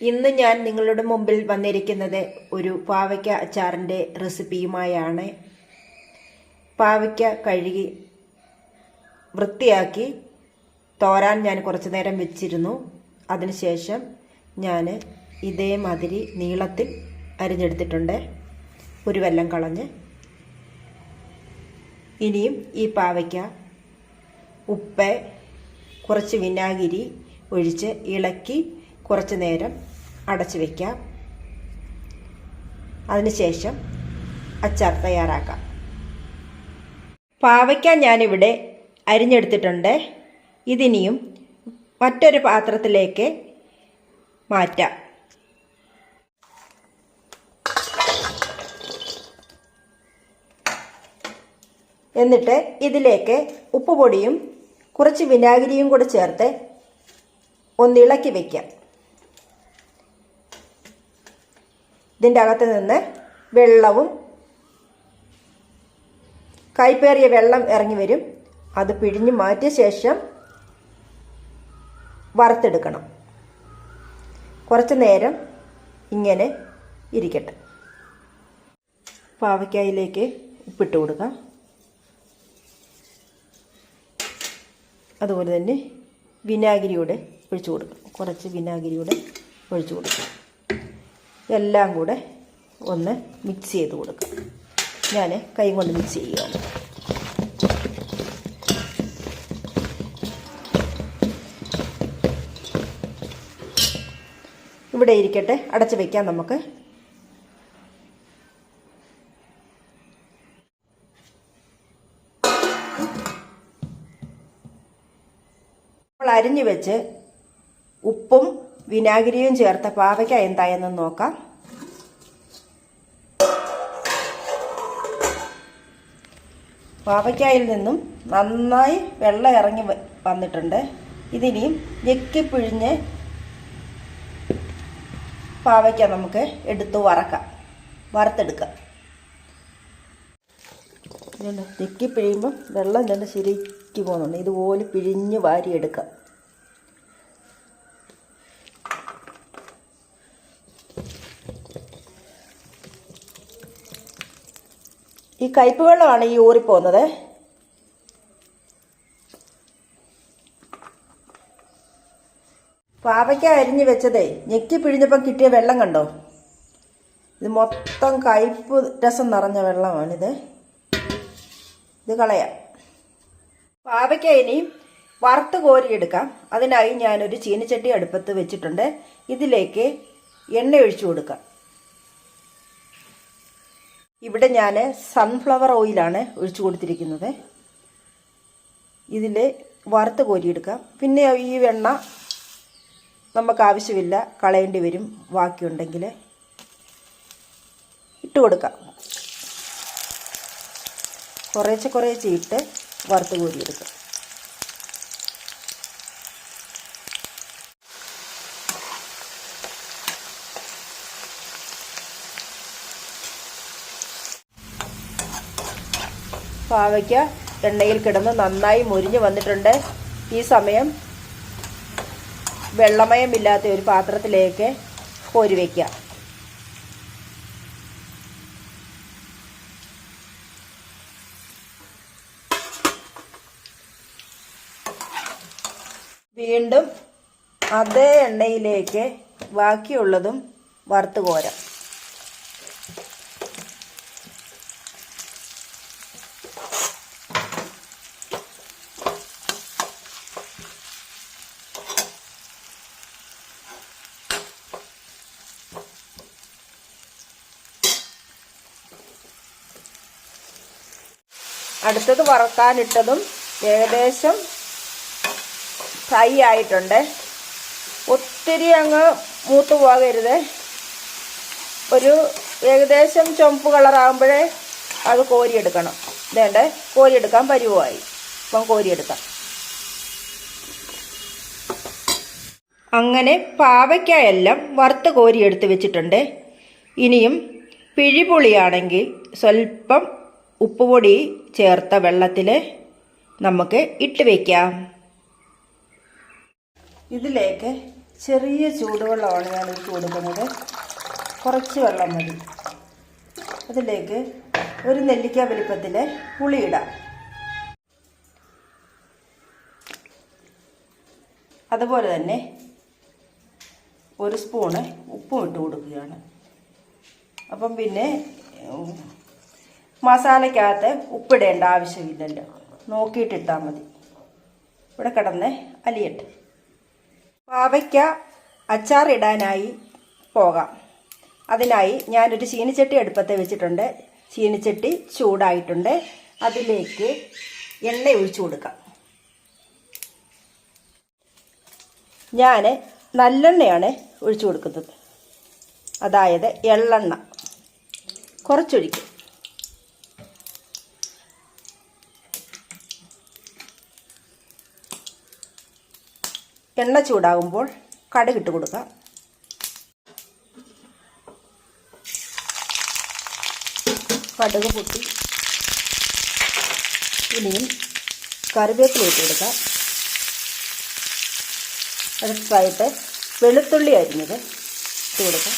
ഇന്ന് ഞാൻ നിങ്ങളുടെ മുമ്പിൽ വന്നിരിക്കുന്നത് ഒരു പാവയ്ക്ക അച്ചാറിന്റെ റെസിപ്പിയുമായാണ്. പാവയ്ക്ക കഴുകി വൃത്തിയാക്കി തോരാൻ ഞാൻ കുറച്ചു നേരം വെച്ചിരുന്നു. അതിനുശേഷം ഞാൻ ഇതേമാതിരി നീളത്തിൽ അരിഞ്ഞെടുത്തിട്ടുണ്ട്. ഒരു വെല്ലം കളഞ്ഞ്. ഇനിയും ഈ പാവയ്ക്ക ഉപ്പ് കുറച്ച് വിനാഗിരി ഒഴിച്ച് ഇളക്കി കുറച്ച് നേരം അടച്ച് വയ്ക്കാം അതിനുശേഷം അച്ചാർ തയ്യാറാക്കാം. പാവയ്ക്ക ഞാനിവിടെ അരിഞ്ഞെടുത്തിട്ടുണ്ട്. ഇതിനിയും മറ്റൊരു പാത്രത്തിലേക്ക് മാറ്റാം. എന്നിട്ട് ഇതിലേക്ക് ഉപ്പുപൊടിയും കുറച്ച് വിനാഗിരിയും കൂടെ ചേർത്ത് ഒന്നിളക്കി വയ്ക്കാം ഇതിന്റെ അകത്ത് നിന്ന് വെള്ളവും കൈപ്പേറിയ വെള്ളം ഇറങ്ങി വരും. അത് പിഴിഞ്ഞ് മാറ്റിയ ശേഷം വറുത്തെടുക്കണം. കുറച്ച് നേരം ഇങ്ങനെ ഇരിക്കട്ടെ. പാവയ്ക്കായിലേക്ക് ഉപ്പിട്ട് കൊടുക്കാം. അതുപോലെ തന്നെ വിനാഗിരിയുടെ ഒഴിച്ചു കൊടുക്കാം. കുറച്ച് വിനാഗിരിയുടെ ഒഴിച്ചു കൊടുക്കും. എല്ലാം കൂടെ ഒന്ന് മിക്സ് ചെയ്ത് കൊടുക്കും. ഞാൻ കൈ കൊണ്ട് മിക്സ് ചെയ്യുകയാണ് ഇവിടെ ഇരിക്കട്ടെ. അടച്ചു വയ്ക്കാം നമുക്ക്. നമ്മൾ അരിഞ്ഞു വെച്ച് ഉപ്പും വിനാഗിരിയും ചേർത്ത പാവയ്ക്ക എന്തായെന്ന് നോക്കാം. പാവയ്ക്കായിൽ നിന്നും നന്നായി വെള്ളം ഇറങ്ങി വന്നിട്ടുണ്ട്. ഇതിനെയും ഞെക്കി പിഴിഞ്ഞ് പാവയ്ക്ക നമുക്ക് എടുത്ത് വറക്കാം. വറുത്തെടുക്കാം. ഞെക്കിപ്പിഴിയുമ്പം ഞെക്കി പിഴിയുമ്പം വെള്ളം തന്നെ ശരിക്ക് പോകുന്നുണ്ട്. ഇതുപോലെ പിഴിഞ്ഞ് വാരിയെടുക്കാം. ഈ കയ്പ് വെള്ളമാണ് ഈ ഊറിപ്പോകുന്നത്. പാവയ്ക്ക അരിഞ്ഞ് വെച്ചതേ ഞെക്കി പിഴിഞ്ഞപ്പം കിട്ടിയ വെള്ളം കണ്ടോ? ഇത് മൊത്തം കയ്പ് രസം നിറഞ്ഞ വെള്ളമാണിത്. ഇത് കളയാം. പാവയ്ക്ക ഇനി വറുത്ത് കോരിയെടുക്കാം. അതിനായി ഞാനൊരു ചീനച്ചട്ടി അടുപ്പത്ത് വെച്ചിട്ടുണ്ട്. ഇതിലേക്ക് എണ്ണ ഒഴിച്ചു കൊടുക്കാം. ഇവിടെ ഞാൻ സൺഫ്ലവർ ഓയിലാണ് ഒഴിച്ചു കൊടുത്തിരിക്കുന്നത്. ഇതിൽ വറുത്ത് കോരിയെടുക്കാം പിന്നെ ഈ വെണ്ണ നമുക്ക് ആവശ്യമില്ല കളയേണ്ടി വരും ബാക്കിയുണ്ടെങ്കിൽ ഇട്ട് കൊടുക്കാം കുറേശ്ശെ കുറേശ്ശെ ഇട്ട് വറുത്ത് കോരിയെടുക്കാം പാവയ്ക്ക എണ്ണയിൽ കിടന്ന് നന്നായി മുരിഞ്ഞ് വന്നിട്ടുണ്ട്. ഈ സമയം വെള്ളമയമില്ലാത്ത ഒരു പാത്രത്തിലേക്ക് കോരി വയ്ക്കുക വീണ്ടും അതേ എണ്ണയിലേക്ക് ബാക്കിയുള്ളതും വറുത്ത് കോരാം. അടുത്തത് വറക്കാനിട്ടതും ഏകദേശം ഫ്രൈ ആയിട്ടുണ്ട്. ഒത്തിരി അങ്ങ് മൂത്ത് പോകരുത്. ഒരു ഏകദേശം ചുമപ്പ് കളറാകുമ്പോഴേ അത് കോരിയെടുക്കണം. ഇതേണ്ട കോരിയെടുക്കാൻ പരുവമായി. അപ്പം കോരിയെടുക്കാം. അങ്ങനെ പാവയ്ക്കായെല്ലാം വറുത്ത് കോരിയെടുത്ത് വെച്ചിട്ടുണ്ട്. ഇനിയും പിഴിപുളിയാണെങ്കിൽ സ്വല്പം ഉപ്പുപൊടി ചേർത്ത വെള്ളത്തിൽ നമുക്ക് ഇട്ട് വയ്ക്കാം ഇതിലേക്ക് ചെറിയ ചൂടുവെള്ളമാണ് ഞാൻ ഒഴിച്ച് കൊടുക്കുന്നത്. കുറച്ച് വെള്ളം മതി. അതിലേക്ക് ഒരു നെല്ലിക്ക വലിപ്പത്തിൽ പുളിയിടാം അതുപോലെ തന്നെ ഒരു സ്പൂണ് ഉപ്പും ഇട്ട് കൊടുക്കുകയാണ്. അപ്പം പിന്നെ മസാലയ്ക്കകത്ത് ഉപ്പിടേണ്ട ആവശ്യമില്ലല്ലോ നോക്കിയിട്ടിട്ടാൽ മതി. ഇവിടെ കിടന്ന് അലിയട്ടെ. പാവയ്ക്ക അച്ചാറിടാനായി പോകാം. അതിനായി ഞാനൊരു ചീനിച്ചട്ടി അടുപ്പത്ത് വെച്ചിട്ടുണ്ട്. ചീനിച്ചട്ടി ചൂടായിട്ടുണ്ട്. അതിലേക്ക് എണ്ണ ഒഴിച്ചു കൊടുക്കാം. ഞാൻ നല്ലെണ്ണയാണ് ഒഴിച്ചു കൊടുക്കുന്നത്. അതായത് എള്ളെണ്ണ. കുറച്ചൊഴിക്കും. എണ്ണ ചൂടാകുമ്പോൾ കടുകിട്ട് കൊടുക്കാം. കടുക് പൊട്ടി. ഇനിയും കറിവേപ്പില ഇട്ട് കൊടുക്കാം. അടുത്തായിട്ട് വെളുത്തുള്ളി അരിഞ്ഞത് ഇട്ട് കൊടുക്കാം.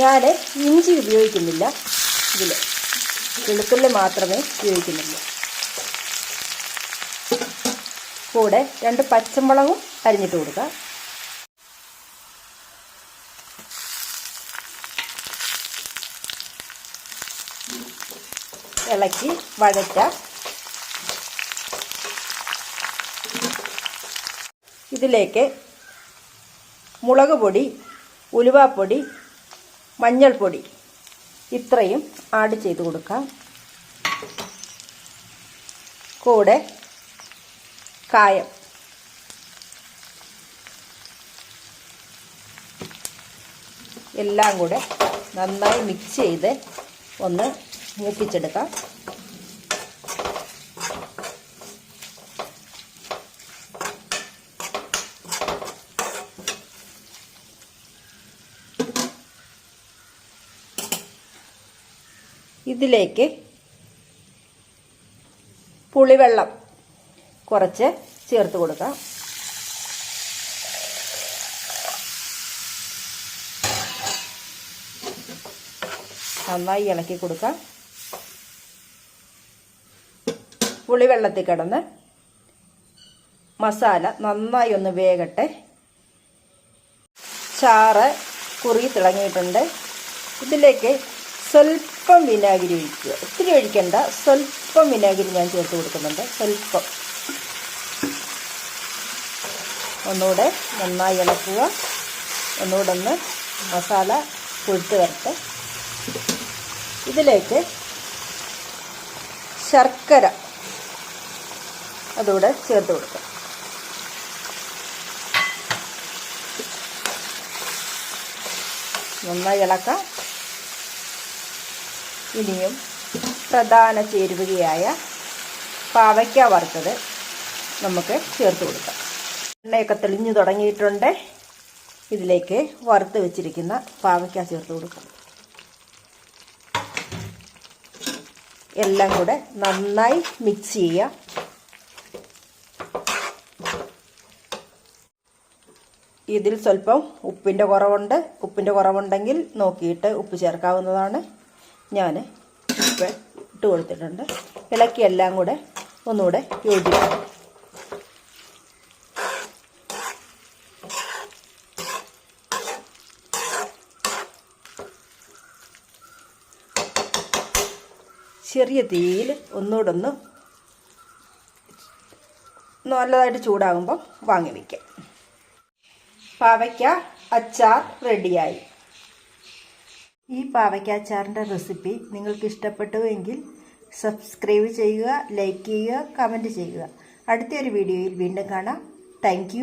ഞാൻ ഇഞ്ചി ഉപയോഗിക്കുന്നില്ല. ഇതിൽ വെളുത്തുള്ളി മാത്രമേ ഉപയോഗിക്കുന്നുള്ളൂ. കൂടെ രണ്ട് പച്ചമുളകും അരിഞ്ഞിട്ട് കൊടുക്കുക. ഇളക്കി വഴറ്റാം ഇതിലേക്ക് മുളക് പൊടി ഉലുവാപ്പൊടി മഞ്ഞൾപ്പൊടി ഇത്രയും ആഡ് ചെയ്ത് കൊടുക്കാം കൂടെ കായം. എല്ലാം കൂടെ നന്നായി മിക്സ് ചെയ്ത് ഒന്ന് മൂപ്പിച്ചെടുക്കാം. ഇതിലേക്ക് പുളിവെള്ളം കുറച്ച് ചേർത്ത് കൊടുക്കാം. നന്നായി ഇളക്കി കൊടുക്കാം. പുളിവെള്ളത്തിൽ കിടന്ന് മസാല നന്നായി ഒന്ന് വേകട്ടെ. ചാറ് കുറി തിളങ്ങിയിട്ടുണ്ട്. ഇതിലേക്ക് സ്വല്പം വിനാഗിരി ഒഴിക്കുക. ഒത്തിരി ഒഴിക്കേണ്ട. സ്വല്പം വിനാഗിരി ഞാൻ ചേർത്ത് കൊടുക്കുന്നുണ്ട്. സ്വല്പം. ഒന്നുകൂടെ നന്നായി ഇളക്കുക. ഒന്നുകൂടെ ഒന്ന് മസാല കൊഴുത്ത് വരട്ടെ. ഇതിലേക്ക് ശർക്കര അതുകൂടെ ചേർത്ത് കൊടുക്കുക നന്നായി ഇളക്കാം. ഇനിയും പ്രധാന ചേരുവകയായ പാവയ്ക്ക വറുത്തത് നമുക്ക് ചേർത്ത് കൊടുക്കാം. എണ്ണയൊക്കെ തെളിഞ്ഞു തുടങ്ങിയിട്ടുണ്ട്. ഇതിലേക്ക് വറുത്ത് വെച്ചിരിക്കുന്ന പാവയ്ക്ക ചേർത്ത് കൊടുക്കും. എല്ലാം കൂടെ നന്നായി മിക്സ് ചെയ്യുക. ഇതിൽ സ്വല്പം ഉപ്പിന്റെ കുറവുണ്ട്. ഉപ്പിന്റെ കുറവുണ്ടെങ്കിൽ നോക്കിയിട്ട് ഉപ്പ് ചേർക്കാവുന്നതാണ്. ഞാൻ ഉപ്പ് ഇട്ട് കൊടുത്തിട്ടുണ്ട്. ഇളക്കി എല്ലാം കൂടെ ഒന്നുകൂടെ യോജിക്കും ചെറിയ തീയിൽ ഒന്നുകൂടൊന്ന് നല്ലതായിട്ട് ചൂടാകുമ്പോൾ വാങ്ങി വയ്ക്കാം പാവയ്ക്ക അച്ചാർ റെഡിയായി. ഈ പാവയ്ക്ക അച്ചാറിന്റെ റെസിപ്പി നിങ്ങൾക്ക് ഇഷ്ടപ്പെട്ടുവെങ്കിൽ സബ്സ്ക്രൈബ് ചെയ്യുക ലൈക്ക് ചെയ്യുക കമന്റ് ചെയ്യുക. അടുത്തൊരു വീഡിയോയിൽ വീണ്ടും കാണാം. താങ്ക്